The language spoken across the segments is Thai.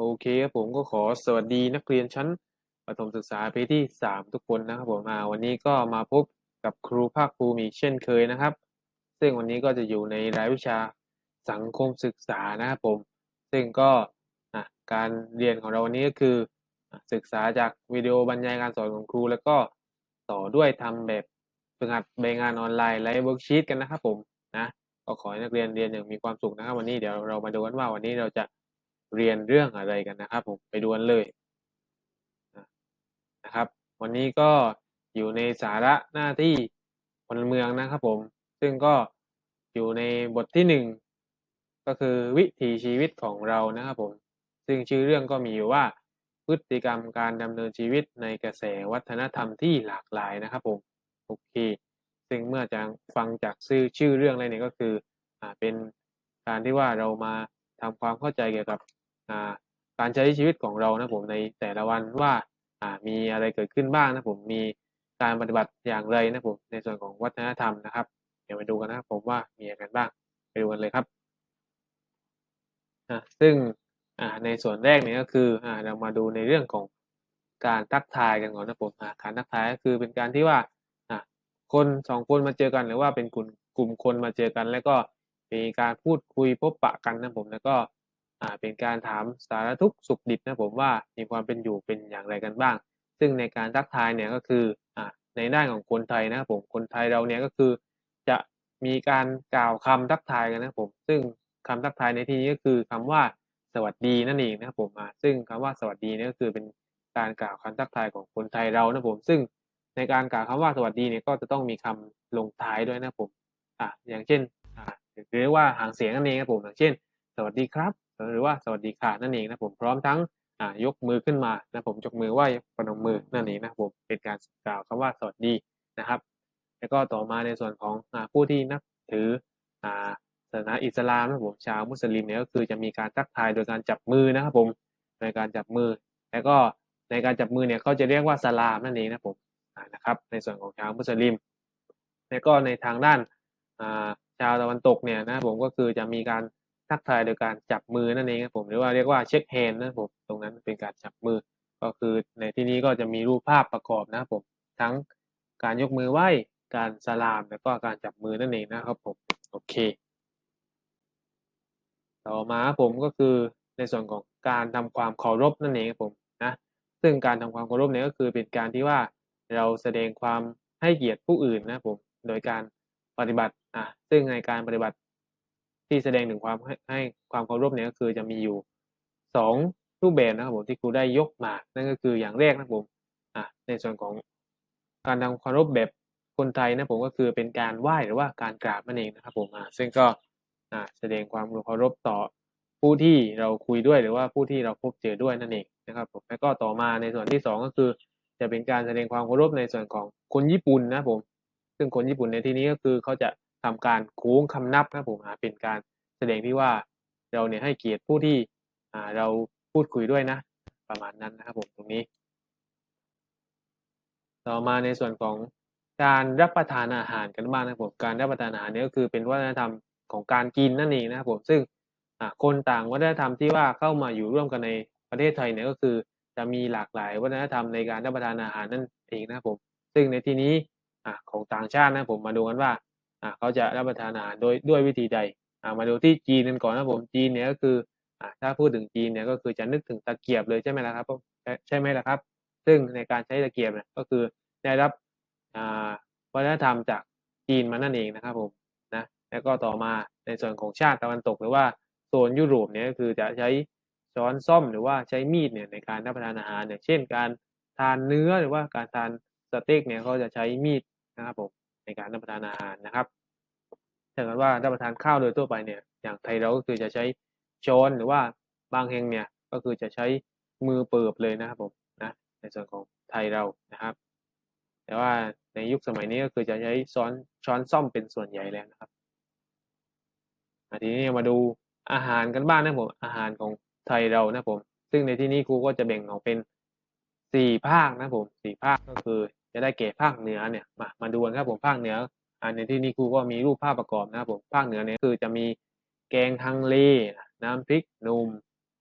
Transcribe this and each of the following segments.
โอเคครับผมก็ขอสวัสดีนักเรียนชั้นประถมศึกษาปีที่ 3 ทุกคนนะครับผมอ่าวันนี้ก็มาพบกับครูภาคภูมิอีเช่นเคยนะครับ ซึ่งวันนี้ก็จะอยู่ในรายวิชาสังคมศึกษานะครับผม ซึ่งก็การเรียนของเราวันนี้ก็คือศึกษาจากวิดีโอบรรยายการสอนของครู แล้วก็ต่อด้วยทำแบบฝึกหัดใบงานออนไลน์ไลฟ์เวิร์กชีตกันนะครับผมนะก็ขอให้นักเรียนเรียนอย่างมีความสุขนะครับ วันนี้เดี๋ยวเรามาดูกันว่าวันนี้เราจะ เรียนเรื่องอะไรกันนะครับ ผมไปดูกันเลยนะครับ วันนี้ก็อยู่ในสาระหน้าที่พลเมืองนะครับ ผม ซึ่งก็อยู่ในบทที่หนึ่งก็คือวิถีชีวิตของเรานะครับผม ซึ่งชื่อเรื่องก็มีอยู่ว่าพฤติกรรมการดำเนินชีวิตในกระแสวัฒนธรรมที่หลากหลายนะครับผมโอเคซึ่งเมื่อจะฟังจากชื่อชื่อเรื่องอะไรเนี่ยก็คืออ่าเป็นการที่ว่าเรามาทำความเข้าใจเกี่ยวกับ การใช้ชีวิตของเรานะผมในแต่ละวันว่ามีอะไรเกิดขึ้นบ้างนะผมมีการปฏิบัติอย่างไรนะผมในส่วนของวัฒนธรรมนะครับ เดี๋ยวมาดูกันนะครับผมว่ามีอะไรกันบ้างไปดูกันเลยครับซึ่งในส่วนแรกนี่ก็คือเรามาดูในเรื่องของการทักทายกันก่อนนะผมการทักทายก็คือเป็นการที่ว่าอ่าคนสองคนมาเจอกันหรือว่าเป็นกลุ่มกลุ่มคนมาเจอกัน แล้วก็มีการพูดคุยพบปะกันนะผมแล้วก็ อ่าเป็นการถามสารทุกสุขดิบนะผมว่ามีความเป็นอยู่เป็นอย่างไรกันบ้าง ซึ่งในการทักทายเนี่ยก็คืออ่าในด้านของคนไทยนะผมคนไทยเราเนี่ยก็คือจะมีการกล่าวคำทักทายกันนะผม ซึ่งคำทักทายในที่นี้ก็คือคำว่าสวัสดีนั่นเองนะครับผมอ่าซึ่งคำว่าสวัสดีเนี่ยก็คือเป็นการกล่าวคำทักทายของคนไทยเรานะผม ซึ่งในการกล่าวคำว่าสวัสดีเนี่ยก็จะต้องมีคำลงท้ายด้วยนะผมอ่าอย่างเช่นอ่าหรือว่าหางเสียงนั่นเองครับผมอย่างเช่น สวัสดีครับ หรือว่าสวัสดีค่ะนั่นเองนะผมพร้อมทั้งยกมือขึ้นมานะผมยกมือไหว้ประนมมือนั่นเองนะผมเป็นการกล่าวคำว่าสวัสดีนะครับ แล้วก็ต่อมาในส่วนของอผู้ที่นับถือศาสนาอิสลามนะผมชาวมุสลิมเนี่ยก็คือจะมีการทักทายโดยการจับมือนะครับผมในการจับมือ แล้วก็ในการจับมือเนี่ยเขาจะเรียกว่าสลามนั่นเองนะผมนะครับ ในส่วนของชาวมุสลิม แล้วก็ในทางด้านชาวตะวันตกเนี่ยนะผมก็คือจะมีการ ทักทายโดยการจับมือนั่นเองครับผมหรือว่าเรียกว่าเช็คแฮนด์นะครับผมตรงนั้นเป็นการจับมือ ก็คือในที่นี้ก็จะมีรูปภาพประกอบนะครับผมทั้งการยกมือไหว้การสลามแล้วก็การจับมือนั่นเองนะครับผมโอเค ต่อมาผมก็คือในส่วนของการทำความเคารพนั่นเองครับผมนะซึ่งการทำความเคารพเนี่ยก็คือเป็นการที่ว่าเราแสดงความให้เกียรติผู้อื่นนะครับผมโดยการปฏิบัติอะซึ่งในการปฏิบัติ ที่แสดงถึงความให้ใหความเคารพเนี่ยก็คือจะมีอยู่สองรูปแบบนะครับผมที่ครูได้ยกมานั่นก็คืออย่างแรกนะครับผมอะในส่วนของการทำเคารพแบบคนไทยนะผมก็คือเป็นการไหว้หรือว่าการกราบนั่นเองนะครับผมอะซึ่งก็อะแสดงความเคารพต่อผู้ที่เราคุยด้วยหรือว่าผู้ที่เราพบเจอด้วยนั่นเองนะครับผมแล้วก็ต่อมาในส่วนที่สองก็คือ จะเป็นการแสดงความเคารพในส่วนของคนญี่ปุ่นนะผม ซึ่งคนญี่ปุ่นในที่นี้ก็คือเขาจะ ทำการโค้งคำนับนะผมเป็นการแสดงที่ว่าเราเนี่ยให้เกียรติผู้ที่เราพูดคุยด้วยนะ ประมาณนั้นนะครับผมตรงนี้ ต่อมาในส่วนของการรับประทานอาหารกันบ้างนะครับผมการรับประทานอาหารเนี่ยก็คือเป็นวัฒนธรรมของการกินนั่นเองนะครับผมซึ่งคนต่างวัฒนธรรมที่ว่าเข้ามาอยู่ร่วมกันในประเทศไทยเนี่ยก็คือ จะมีหลากหลายวัฒนธรรมในการรับประทานอาหารนั่นเองนะครับผม ซึ่งในที่นี้อของต่างชาตินะผมมาดูกันว่า อ่าเขาจะรับประทานอาหารโดยด้วยวิธีใดอ่ามาดูที่จีนกันก่อนนะผมจีนเนี่ยก็คืออ่าถ้าพูดถึงจีนเนี่ยก็คือจะนึกถึงตะเกียบเลยใช่ไหมล่ะครับใช่ไหมล่ะครับ ซึ่งในการใช้ตะเกียบเนี่ยก็คือได้รับอ่าวัฒนธรรมจากจีนมานั่นเองนะครับผมนะแล้วก็ต่อมาในส่วนของชาติตะวันตกหรือว่าโซนยุโรปเนี่ยก็คือจะใช้ช้อนซ่อมหรือว่าใช้มีดเนี่ยในการรับประทานอาหารเนี่ยเช่นการทานเนื้อหรือว่าการทานสเต็กเนี่ยเขาจะใช้มีดนะครับผม ในการรับประทานอาหารนะครับถ้าเกิดว่ารับประทานข้าวโดยทั่วไปเนี่ยอย่างไทยเราก็คือจะใช้ช้อนหรือว่าบางแห่งเนี่ยก็คือจะใช้มือเปิบเลยนะครับผมนะในส่วนของไทยเรานะครับ แต่ว่าในยุคสมัยนี้ก็คือจะใช้ช้อนช้อนซ่อมเป็นส่วนใหญ่แล้วนะครับทีนี้มาดูอาหารกันบ้างนะผมอาหารของไทยเรานะผมซึ่งในที่นี้ครูก็จะแบ่งออกเป็นสี่ภาคนะผมสี่ภาคก็คือ จะได้เก่ภาคเหนือเนี่ยมามาดูกันครับผมภาคเหนืออันในที่นี้ครูก็มีรูปภาพประกอบนะครับผมภาคเหนือเนี่ยคือจะมีแกงฮังเล น้ำพริกนุ่ม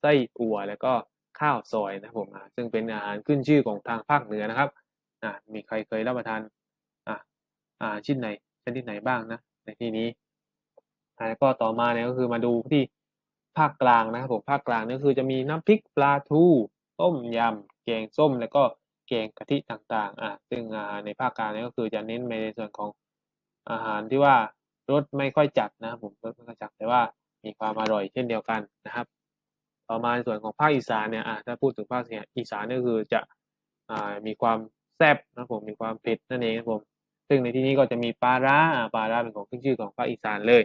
ไส้อั่วแล้วก็ข้าวซอยนะครับผมซึ่งเป็นอาหารขึ้นชื่อของทางภาคเหนือนะครับมีใครเคยรับประทานอาชิ้นไหนชนิดไหนบ้างนะในที่นี้แล้วก็ต่อมาเนี่ยก็คือมาดูที่ภาคกลางนะครับผมภาคกลางเนี่ยคือจะมีน้ำพริกปลาทูต้มยำแกงส้มแล้วก็ แกงกะทิต่างๆอ่าซึ่งอาหารในภาคกลางนี่ก็คือจะเน้นไปในส่วนของอาหารที่ว่ารสไม่ค่อยจัดนะครับผมรสไม่ค่อยจัดแต่ว่ามีความอร่อยเช่นเดียวกันนะครับ ต่อมาในส่วนของภาคอีสานเนี่ยอ่าถ้าพูดถึงภาคอีสานก็คือจะอ่ามีความแซ่บนะผมมีความเผ็ดนั่นเองครับผมซึ่งในที่นี้ก็จะมีปลาร้าอ่าปลาร้าเป็นของขึ้นชื่อของภาคอีสานเลย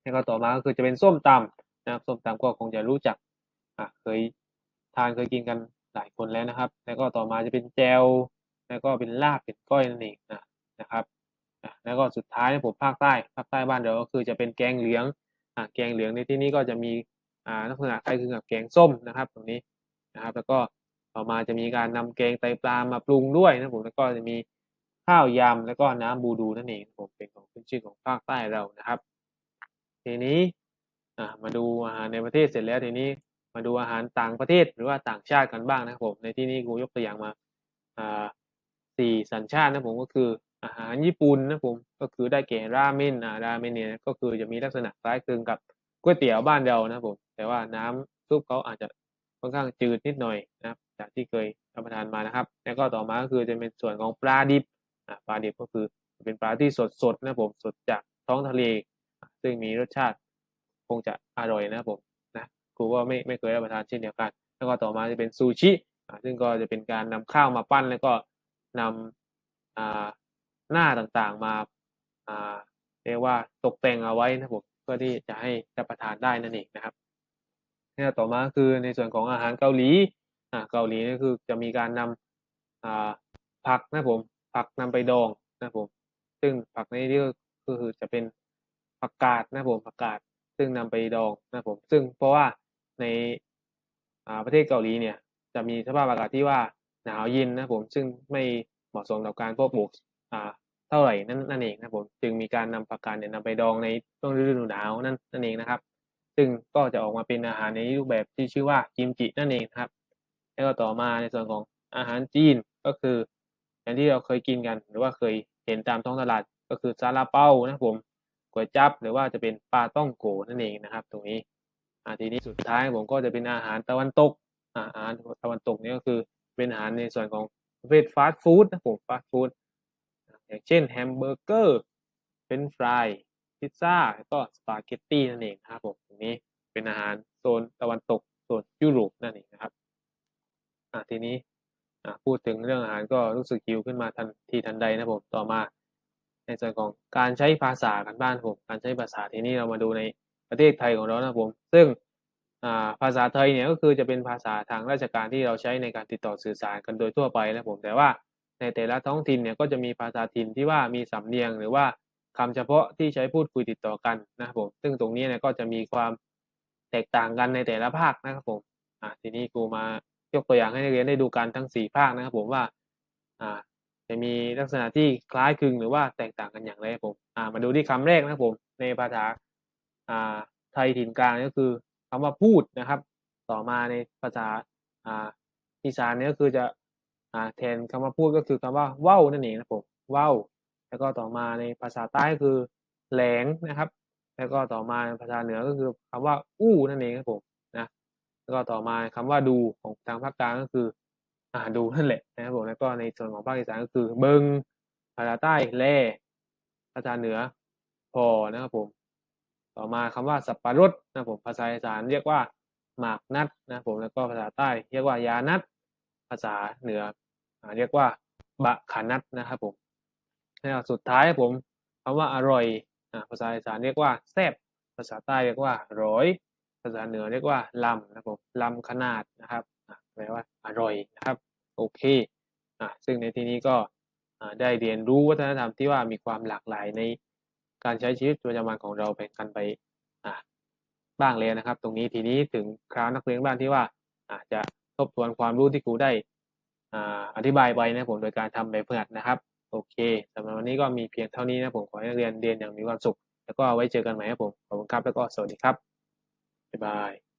แล้วก็ต่อมาก็คือจะเป็นส้มตำนะครับส้มตำก็คงจะรู้จักอ่าเคยทานเคยกินกัน หลายคนแล้วนะครับ แล้วก็ต่อมาจะเป็นแจวแล้วก็เป็นลาบเป็นก้อยนั่นเองนะนะครับแล้วก็สุดท้ายเนี่ยผมภาคใต้ภาคใต้บ้านเราก็คือจะเป็นแกงเหลืองอ่าแกงเหลืองในที่นี้ก็จะมีอ่าลักษณะคล้ายคลึงกับแกงส้มนะครับ ตรงนี้นะครับ แล้วก็ต่อมาจะมีการนำแกงไตปลามาปรุงด้วยนะผมแล้วก็จะมีข้าวยำแล้วก็น้ำบูดูนั่นเองผมเป็นของขึ้นชื่อของภาคใต้เรานะครับ ทีนี้อ่ามาดูอาหารในประเทศเสร็จแล้วทีนี้ มาดูอาหารต่างประเทศหรือว่าต่างชาติกันบ้างนะครับผมในที่นี้กูยกตัวอย่างมาสี่สัญชาตินะผมก็คืออาหารญี่ปุ่นนะผมก็คือได้แก่ราเมนอ่าราเมนเนี่ยก็คือจะมีลักษณะคล้ายคลึงกับก๋วยเตี๋ยวบ้านเรานะผมแต่ว่าน้ำซุปเขาอาจจะค่อนข้างจืดนิดหน่อยนะครับจากที่เคยรับประทานมานะครับ แล้วก็ต่อมาก็คือจะเป็นส่วนของปลาดิบปลาดิบก็คือเป็นปลาที่สดๆนะผมสดจากท้องทะเล ซึ่งมีรสชาติคงจะอร่อยนะครับผม รูก็ไม่ไม่เคยรับประทานเช่นเดียวกัน แล้วก็ต่อมาจะเป็นซูชิอ่าซึ่งก็จะเป็นการนำข้าวมาปั้นแล้วก็นำอ่าหน้าต่างๆมาอ่าเรียกว่าตกแต่งเอาไว้นะผมเพื่อที่จะให้รับประทานได้นั่นเองนะครับแล้วต่อมาคือในส่วนของอาหารเกาหลีอ่าเกาหลีนี่คือจะมีการนำอ่าผักนะผมผักนำไปดองนะผมซึ่งผักในนี้ก็คือจะเป็นผักกาดนะผมผักกาดซึ่งนำไปดองนะผมซึ่งเพราะว่า ในประเทศเกาหลีเนี่ย จะมีสภาพอากาศที่ว่าหนาวเย็นนะผมซึ่งไม่เหมาะสมต่อการเพาะปลูกอ่าเท่าไหร่นั่นนั่นเองนะผมจึงมีการนำผักกาดเนี่ยนำไปดองในช่วงฤดูหนาวนั่นนั่นเองนะครับ ซึ่งก็จะออกมาเป็นอาหารในรูปแบบที่ชื่อว่ากิมจินั่นเองครับ แล้วก็ต่อมาในส่วนของอาหารจีนก็คืออย่างที่เราเคยกินกัน หรือว่าเคยเห็นตามท้องตลาดก็คือซาลาเปานะผมก๋วยจั๊บหรือว่าจะเป็นปลาต้องโกนั่นเองนะครับ ตรงนี้ อ่าทีนี้สุดท้ายผมก็จะเป็นอาหารตะวันตกอาหารตะวันตกนี่ก็คือเป็นอาหารในส่วนของประเภทฟาสต์ฟู้ดนะผมฟาสต์ฟู้ดอย่างเช่นแฮมเบอร์เกอร์เฟรนช์ฟรายพิซซ่าแล้วก็สปาเกตตี้นั่นเองนะครับผมตรงนี้เป็นอาหารโซนตะวันตกโซนยุโรปนั่นเองนะครับอ่าทีนี้อ่าพูดถึงเรื่องอาหารก็รู้สึกหิวขึ้นมาทันทีทันใดนะผมต่อมา ในส่วนของการใช้ภาษากันบ้านผม การใช้ภาษาทีนี้เรามาดูใน ประเทศไทยของเรานะผม ซึ่งภาษาไทยเนี่ยก็คือจะเป็นภาษาทางราชการที่เราใช้ในการติดต่อสื่อสารกันโดยทั่วไปนะผม แต่ว่าในแต่ละท้องถิ่นเนี่ยก็จะมีภาษาถิ่นที่ว่ามีสำเนียงหรือว่าคำเฉพาะที่ใช้พูดคุยติดต่อกันนะครับผม ซึ่งตรงนี้เนี่ยก็จะมีความแตกต่างกันในแต่ละภาคนะครับผมอ่าทีนี้ครูมายกตัวอย่างให้นักเรียนได้ดูกันทั้ง 4 ภาคนะครับผมว่าอ่าจะมีลักษณะที่คล้ายคลึงหรือว่าแตกต่างกันอย่างไรผมอ่ามาดูที่คำแรกนะครับผมในภาษา ไทยถิ่นกลางก็คือคำว่าพูดนะครับ ต่อมาในภาษาอีสานเนี่ยก็คือจะอแทนคำว่าพูดก็คือคำว่าเว้านั่นเองนะผมเว้าแล้วก็ต่อมาในภาษาใต้ก็คือแหลงนะครับ แล้วก็ต่อมาภาษาเหนือก็คือคำว่าอู้นั่นเองครับผมนะแล้วก็ต่อมาคำว่าดูของทางภาคกลางก็คืออ่าดูนั่นแหละนะครับผมแล้วก็ในส่วนของภาคอีสานก็คือเบิงภาษาใต้แลภาษาเหนือพอนะครับผม ต่อมาคำว่าสับปะรดนะผมภาษาอีสานเรียกว่าหมากนัดนะผมแล้วก็ภาษาใต้เรียกว่ายานัด ภาษาเหนือเรียกว่าบะขานัดนะครับผมแล้วสุดท้ายผมคำว่าอร่อยนะภาษาอีสานเรียกว่าแซ่บภาษาใต้เรียกว่าร้อย ภาษาเหนือเรียกว่าลำนะผมลำขนาดนะครับแปลว่าอร่อยนะครับโอเคอ่าซึ่งในที่นี้ก็ได้เรียนรู้วัฒนธรรมที่ว่ามีความหลากหลายใน การใช้ชีวิตประจำวันของเราไปกันไปบ้างเลยนะครับ ตรงนี้ทีนี้ถึงคราวนักเรียนบ้านที่ว่าอาจจะทบทวนความรู้ที่ครูได้ออธิบายไปนะผมโดยการทำแบบฝึกหัดนะครับ โอเคสำหรับวันนี้ก็มีเพียงเท่านี้นะผมขอให้นักเรียนเรียนอย่างมีความสุข แล้วก็ไว้เจอกันใหม่ครับผมขอบคุณครับแล้วก็สวัสดีครับบ๊ายบาย